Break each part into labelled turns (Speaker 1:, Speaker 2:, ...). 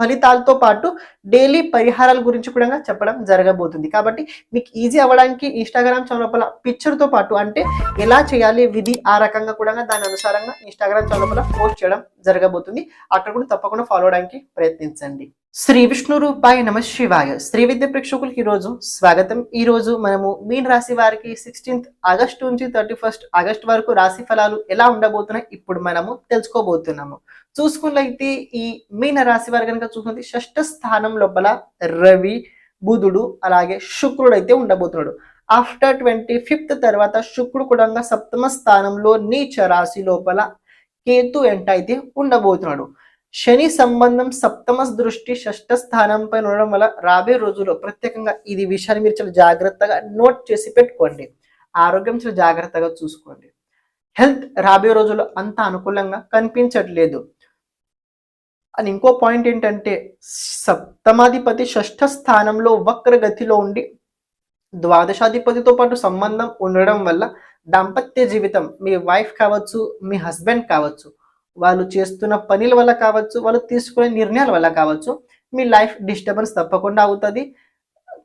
Speaker 1: ఫలితాలతో పాటు డైలీ పరిహారాల గురించి కూడా చెప్పడం జరగబోతుంది. కాబట్టి మీకు ఈజీ అవ్వడానికి ఇన్స్టాగ్రామ్ ఛానల్ పిక్చర్తో పాటు అంటే ఎలా చేయాలి విధి ఆ రకంగా కూడా దాని అనుసారంగా ఇన్స్టాగ్రామ్ ఛానల్ పోస్ట్ చేయడం జరగబోతుంది. అక్కడ కూడా తప్పకుండా ఫాలో అవడానికి ప్రయత్నించండి. శ్రీ విష్ణు రూపాయ నమ శివాయ. శ్రీ విద్య ప్రేక్షకులకి ఈరోజు స్వాగతం. ఈ రోజు మనము మీన్ రాశి వారికి సిక్స్టీన్త్ ఆగస్ట్ నుంచి థర్టీ ఫస్ట్ ఆగస్ట్ వరకు రాశి ఫలాలు ఎలా ఉండబోతున్నాయి ఇప్పుడు మనము తెలుసుకోబోతున్నాము. చూసుకున్నట్లయితే ఈ మీన రాశి వారు కనుక చూసుకుంటే షష్ఠ స్థానం లోపల రవి బుధుడు అలాగే శుక్రుడు అయితే ఉండబోతున్నాడు. ఆఫ్టర్ ట్వంటీ ఫిఫ్త్ తర్వాత శుక్రుడు కూడా సప్తమ స్థానంలో నీచ రాశి లోపల కేతు ఎంట అయితే ఉండబోతున్నాడు. శని సంబంధం సప్తమ దృష్టి షష్ఠ స్థానం పైన ఉండడం వల్ల రాబోయే రోజుల్లో ప్రత్యేకంగా ఇది విషయాన్ని మీరు చాలా జాగ్రత్తగా నోట్ చేసి పెట్టుకోండి. ఆరోగ్యం చాలా జాగ్రత్తగా చూసుకోండి. హెల్త్ రాబోయే రోజుల్లో అంత అనుకూలంగా కనిపించట్లేదు. అని ఇంకో పాయింట్ ఏంటంటే సప్తమాధిపతి షష్ఠ స్థానంలో వక్రగతిలో ఉండి ద్వాదశాధిపతితో పాటు సంబంధం ఉండడం వల్ల దాంపత్య జీవితం మీ వైఫ్ కావచ్చు మీ హస్బెండ్ కావచ్చు వాళ్ళు చేస్తున్న పనుల వల్ల కావచ్చు వాళ్ళు తీసుకునే నిర్ణయాల వల్ల కావచ్చు మీ లైఫ్ డిస్టర్బెన్స్ తప్పకుండా అవుతుంది.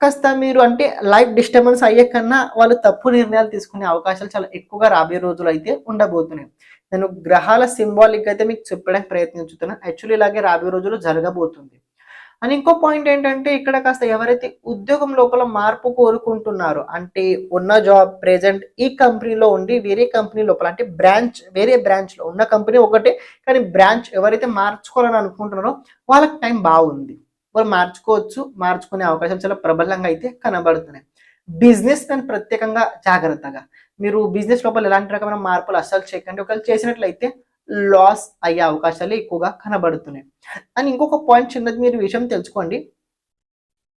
Speaker 1: కాస్త మీరు అంటే లైఫ్ డిస్టర్బెన్స్ అయ్యే కన్నా వాళ్ళు తప్పు నిర్ణయాలు తీసుకునే అవకాశాలు చాలా ఎక్కువగా రాబోయే రోజులు అయితే ఉండబోతున్నాయి. నేను గ్రహాల సింబాలిక్ అయితే మీకు చెప్పడానికి ప్రయత్నించుతున్నాను యాక్చువల్లీ ఇలాగే రాబోయే రోజులు జరగబోతుంది. అని ఇంకో పాయింట్ ఏంటంటే ఇక్కడ కాస్త ఎవరైతే ఉద్యోగం లోపల మార్పు కోరుకుంటున్నారో అంటే ఉన్న జాబ్ ప్రెజెంట్ ఈ కంపెనీలో ఉండి వేరే కంపెనీ లోపల అంటే బ్రాంచ్ వేరే బ్రాంచ్లో ఉన్న కంపెనీ ఒకటే కానీ బ్రాంచ్ ఎవరైతే మార్చుకోవాలని అనుకుంటున్నారో వాళ్ళకి టైం బాగుంది. వాళ్ళు మార్చుకోవచ్చు మార్చుకునే అవకాశం చాలా ప్రబలంగా అయితే కనబడుతున్నాయి. బిజినెస్ దాన్ని ప్రత్యేకంగా జాగ్రత్తగా. మీరు బిజినెస్ లోపల ఎలాంటి రకమైన మార్పులు అస్సలు చేయకండి. ఒకవేళ చేసినట్లయితే లాస్ అయ్యే అవకాశాలు ఎక్కువగా కనబడుతున్నాయి. అని ఇంకొక పాయింట్ చిన్నది మీరు విషయం తెలుసుకోండి.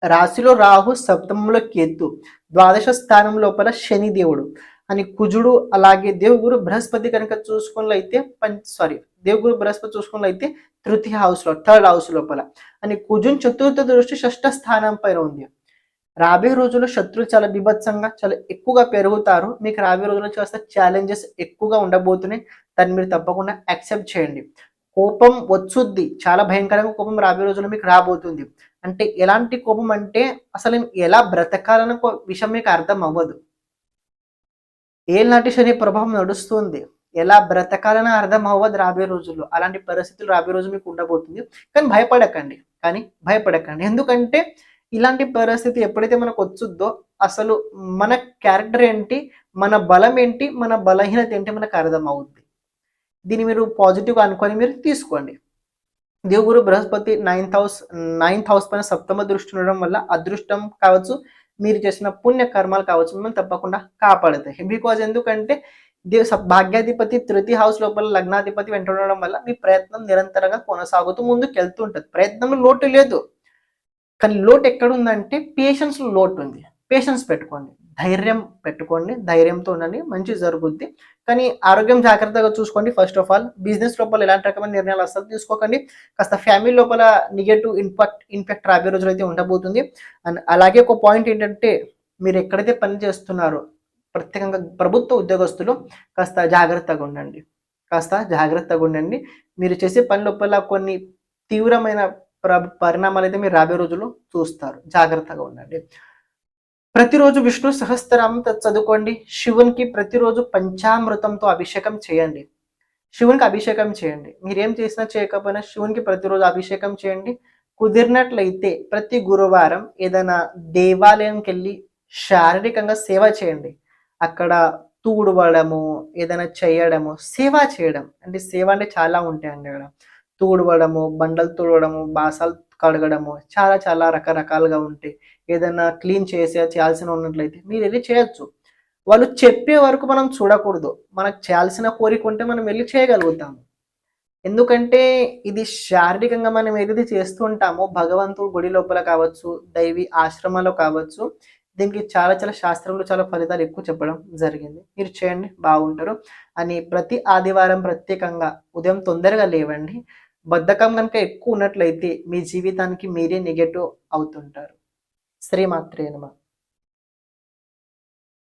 Speaker 1: రాశిలో రాహు సప్తమంలో కేతు ద్వాదశ స్థానం లోపల శని దేవుడు. అని కుజుడు అలాగే దేవుగురు బృహస్పతి కనుక చూసుకున్నట్లయితే పంచ సారీ దేవుగురు బృహస్పతి చూసుకున్నట్లయితే తృతీయ హౌస్లో థర్డ్ హౌస్ లోపల. అని కుజుని చతుర్థ దృష్టి షష్ఠ స్థానం పైన ఉంది. రాబోయే రోజుల్లో శత్రులు చాలా బిభత్సంగా చాలా ఎక్కువగా పెరుగుతారు. మీకు రాబోయే రోజుల్లో చూస్తే ఛాలెంజెస్ ఎక్కువగా ఉండబోతున్నాయి. దాన్ని మీరు తప్పకుండా యాక్సెప్ట్ చేయండి. కోపం వచ్చుద్ది. చాలా భయంకరంగా కోపం రాబోయే రోజుల్లో మీకు రాబోతుంది. అంటే ఎలాంటి కోపం అంటే అసలు ఎలా బ్రతకాలన్న విషయం మీకు అర్థం అవ్వదు. ఏనాటి శని ప్రభావం నడుస్తుంది. ఎలా బ్రతకాలని అర్థం అవ్వదు రాబోయే రోజుల్లో. అలాంటి పరిస్థితులు రాబోయే రోజు మీకు ఉండబోతుంది. కానీ భయపడకండి. కానీ భయపడకండి. ఎందుకంటే ఇలాంటి పరిస్థితి ఎప్పుడైతే మనకు వచ్చుద్దో అసలు మన క్యారెక్టర్ ఏంటి? మన బలం ఏంటి? మన బలహీనత ఏంటి? మనకు అర్థం అవుద్ది. దీన్ని మీరు పాజిటివ్ అనుకొని మీరు తీసుకోండి. దేవుగురు బృహస్పతి నైన్త్ హౌస్ నైన్త్ హౌస్ పైన సప్తమ దృష్టి ఉండడం వల్ల అదృష్టం కావచ్చు మీరు చేసిన పుణ్య కర్మాలు కావచ్చు మిమ్మల్ని తప్పకుండా కాపాడుతాయి. బికాజ్ ఎందుకంటే దేవ భాగ్యాధిపతి తృతీయ హౌస్ లోపల లగ్నాధిపతి వెంట ఉండడం వల్ల మీ ప్రయత్నం నిరంతరంగా కొనసాగుతూ ముందుకు వెళ్తూ ఉంటుంది. ప్రయత్నంలో లోటు లేదు. కానీ లోటు ఎక్కడుందంటే పేషెన్స్ లోటు ఉంది. పేషెన్స్ పెట్టుకోండి. ధైర్యం పెట్టుకోండి ధైర్యంతో ఉండండి మంచి జరుగుద్ది. కానీ ఆరోగ్యం జాగ్రత్తగా చూసుకోండి ఫస్ట్ ఆఫ్ ఆల్ బిజినెస్ లోపల ఎలాంటి రకమైన నిర్ణయాలు అసలు తీసుకోకండి. కాస్త ఫ్యామిలీ లోపల నెగటివ్ ఇంపాక్ట్ ఇంపాక్ట్ రాబోయే రోజులు అయితే ఉండబోతుంది. అండ్ అలాగే ఒక పాయింట్ ఏంటంటే మీరు ఎక్కడైతే పని చేస్తున్నారో ప్రత్యేకంగా ప్రభుత్వ ఉద్యోగస్తులు కాస్త జాగ్రత్తగా ఉండండి. కాస్త జాగ్రత్తగా ఉండండి. మీరు చేసే పని లోపల కొన్ని తీవ్రమైన ప్ర పరిణామాలు అయితే మీరు రాబోయే రోజుల్లో చూస్తారు. జాగ్రత్తగా ఉండండి. ప్రతిరోజు విష్ణు సహస్రనామం చదువుకోండి. శివునికి ప్రతిరోజు పంచామృతంతో అభిషేకం చేయండి. శివునికి అభిషేకం చేయండి. మీరేం చేసినా చేయకపోయినా శివునికి ప్రతిరోజు అభిషేకం చేయండి. కుదిరినట్లయితే ప్రతి గురువారం ఏదైనా దేవాలయంకి వెళ్ళి శారీరకంగా సేవ చేయండి. అక్కడ తూడవడము ఏదైనా చేయడము సేవ చేయడం. అంటే సేవ అంటే చాలా ఉంటాయండి అక్కడ. తూడవడము బండలు తుడవడము బాసాలు కడగడము చాలా చాలా రకరకాలుగా ఉంటాయి ఏదైనా క్లీన్ చేసే చేయాల్సిన ఉన్నట్లయితే మీరు వెళ్ళి చేయొచ్చు. వాళ్ళు చెప్పే వరకు మనం చూడకూడదు. మనకు చేయాల్సిన కోరిక ఉంటే మనం వెళ్ళి చేయగలుగుతాము. ఎందుకంటే ఇది శారీరకంగా మనం ఏదైతే చేస్తూ ఉంటామో భగవంతుడు గుడి లోపల కావచ్చు దైవి ఆశ్రమాల్లో కావచ్చు దీనికి చాలా చాలా శాస్త్రంలో చాలా ఫలితాలు ఎక్కువ చెప్పడం జరిగింది. మీరు చేయండి బాగుంటారు. అని ప్రతి ఆదివారం ప్రత్యేకంగా ఉదయం తొందరగా లేవండి. బద్ధకం కనుక ఎక్కువ ఉన్నట్లయితే మీ జీవితానికి మీరే నెగటివ్ అవుతుంటారు. శ్రీమాత్రేనమా